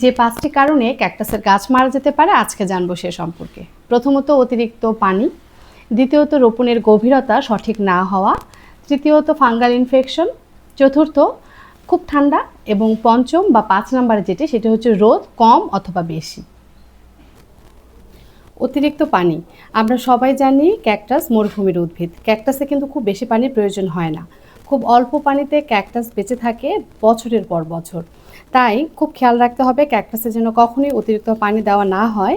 যে পাঁচটি কারণে ক্যাকটাসের গাছ মারা যেতে পারে, আজকে জানব সে সম্পর্কে। প্রথমত অতিরিক্ত পানি, দ্বিতীয়ত রোপণের গভীরতা সঠিক না হওয়া, তৃতীয়ত ফাঙ্গাল ইনফেকশন, চতুর্থ খুব ঠান্ডা এবং পঞ্চম বা পাঁচ নাম্বারে যেটি, সেটি হচ্ছে রোদ কম অথবা বেশি। অতিরিক্ত পানি, আমরা সবাই জানি ক্যাকটাস মরুভূমির উদ্ভিদ। ক্যাকটাসে কিন্তু খুব বেশি পানির প্রয়োজন হয় না। খুব অল্প পানিতে ক্যাকটাস বেঁচে থাকে বছরের পর বছর। তাই খুব খেয়াল রাখতে হবে ক্যাকটাসে যেন কখনোই অতিরিক্ত পানি দেওয়া না হয়।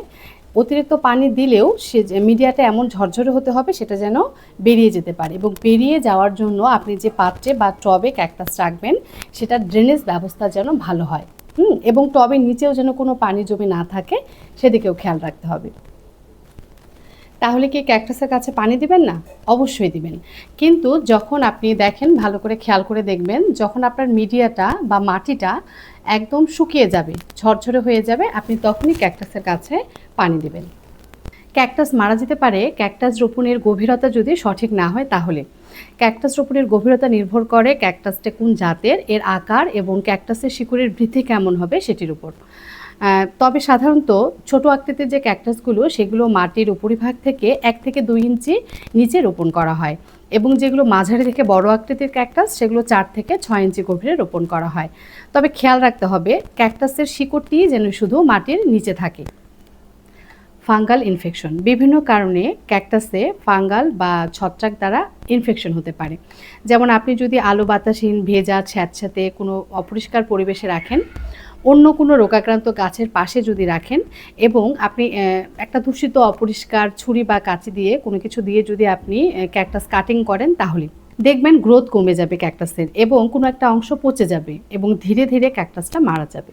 অতিরিক্ত পানি দিলেও সে মিডিয়াটা এমন ঝরঝরে হতে হবে সেটা যেন বেরিয়ে যেতে পারে এবং বেরিয়ে যাওয়ার জন্য আপনি যে পাত্রে বা টবে ক্যাকটাস রাখবেন সেটা ড্রেনেজ ব্যবস্থা যেন ভালো হয়। হুম, এবং টবের নিচেও যেন কোনো পানি জমে না থাকে সেদিকেও খেয়াল রাখতে হবে। তাহলে কি ক্যাকটাসের কাছে পানি দিবেন না? অবশ্যই দিবেন। কিন্তু যখন আপনি দেখেন, ভালো করে খেয়াল করে দেখবেন, যখন আপনার মিডিয়াটা বা মাটিটা একদম শুকিয়ে যাবে, ঝরঝরে হয়ে যাবে, আপনি তখনই ক্যাকটাসের কাছে পানি দিবেন। ক্যাকটাস মারা যেতে পারে, ক্যাকটাস রোপণের গভীরতা যদি সঠিক না হয় তাহলে। ক্যাকটাস রোপণের গভীরতা নির্ভর করে ক্যাকটাসটা কোন জাতের, এর আকার এবং ক্যাকটাসের শিকড়ের বৃদ্ধি কেমন হবে সেটির উপর। তবে সাধারণত ছোট আকৃতির যে ক্যাকটাসগুলো সেগুলো মাটির উপরিভাগ থেকে এক থেকে দুই ইঞ্চি নিচে রোপণ করা হয় এবং যেগুলো মাঝারি থেকে বড় আকৃতির ক্যাকটাস সেগুলো চার থেকে ছয় ইঞ্চি গভীরে রোপণ করা হয়। তবে খেয়াল রাখতে হবে ক্যাকটাসের শিকড়টি যেন শুধু মাটির নিচে থাকে। ফাঙ্গাল ইনফেকশন বিভিন্ন কারণে ক্যাকটাসে ফাঙ্গাল বা ছত্রাক দ্বারা ইনফেকশন হতে পারে। যেমন আপনি যদি আলো বাতাসহীন, ভেজা, ছ্যাঁতছ্যাঁতে কোনো অপরিষ্কার পরিবেশে রাখেন অন্য কোনো রোগাক্রান্ত গাছের পাশে যদি রাখেন এবং আপনি একটা দূষিত, অপরিষ্কার ছুরি বা কাঁচি দিয়ে কোনো কিছু দিয়ে যদি আপনি ক্যাকটাস কাটিং করেন তাহলে দেখবেন গ্রোথ কমে যাবে ক্যাকটাসের এবং কোনো একটা অংশ পচে যাবে এবং ধীরে ধীরে ক্যাকটাসটা মারা যাবে।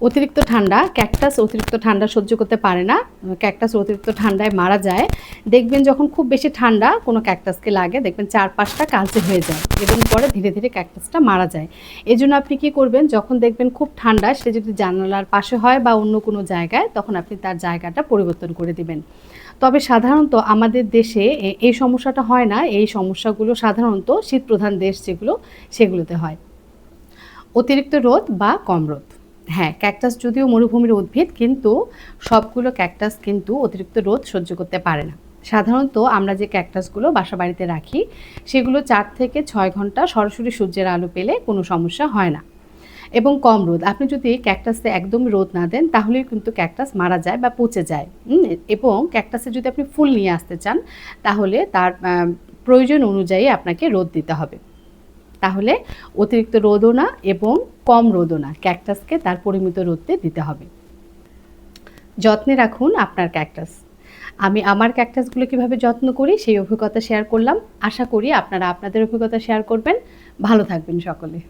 অতিরিক্ত ঠান্ডা ক্যাকটাস অতিরিক্ত ঠান্ডা সহ্য করতে পারে না। ক্যাকটাস অতিরিক্ত ঠান্ডায় মারা যায়। দেখবেন যখন খুব বেশি ঠান্ডা কোনো ক্যাকটাসকে লাগে, দেখবেন চার পাঁচটা কালচে হয়ে যায় এবং পরে ধীরে ধীরে ক্যাকটাসটা মারা যায়। এই জন্য আপনি কি করবেন, যখন দেখবেন খুব ঠান্ডা, সে যদি জানালার পাশে হয় বা অন্য কোনো জায়গায়, তখন আপনি তার জায়গাটা পরিবর্তন করে দিবেন। তবে সাধারণত আমাদের দেশে এই সমস্যাটা হয় না। এই সমস্যাগুলো সাধারণত শীত প্রধান দেশ যেগুলো, সেগুলোতে হয়। অতিরিক্ত রোদ বা কম রোদ। হ্যাঁ ক্যাকটাস যদিও মরুভূমির উদ্ভিদ, কিন্তু সবগুলো ক্যাকটাস কিন্তু অতিরিক্ত রোদ সহ্য করতে পারে না। সাধারণত আমরা যে ক্যাকটাসগুলো বাসা বাড়িতে রাখি, সেগুলো চার থেকে ছয় ঘণ্টা সরাসরি সূর্যের আলো পেলে কোনো সমস্যা হয় না। এবং কম রোদ, আপনি যদি ক্যাকটাসে একদম রোদ না দেন, তাহলেই কিন্তু ক্যাকটাস মারা যায় বা পচে যায়। এবং ক্যাকটাসে যদি আপনি ফুল নিয়ে আসতে চান, তাহলে তার প্রয়োজন অনুযায়ী আপনাকে রোদ দিতে হবে। তাহলে অতিরিক্ত রোদও না এবং কম রোদও না ক্যাকটাসকে তার পরিমিত রোদতে দিতে হবে। যত্নে রাখুন আপনার ক্যাকটাস আমি আমার ক্যাকটাসগুলো কীভাবে যত্ন করি সেই অভিজ্ঞতা শেয়ার করলাম। আশা করি আপনারা আপনাদের অভিজ্ঞতা শেয়ার করবেন। ভালো থাকবেন সকলে।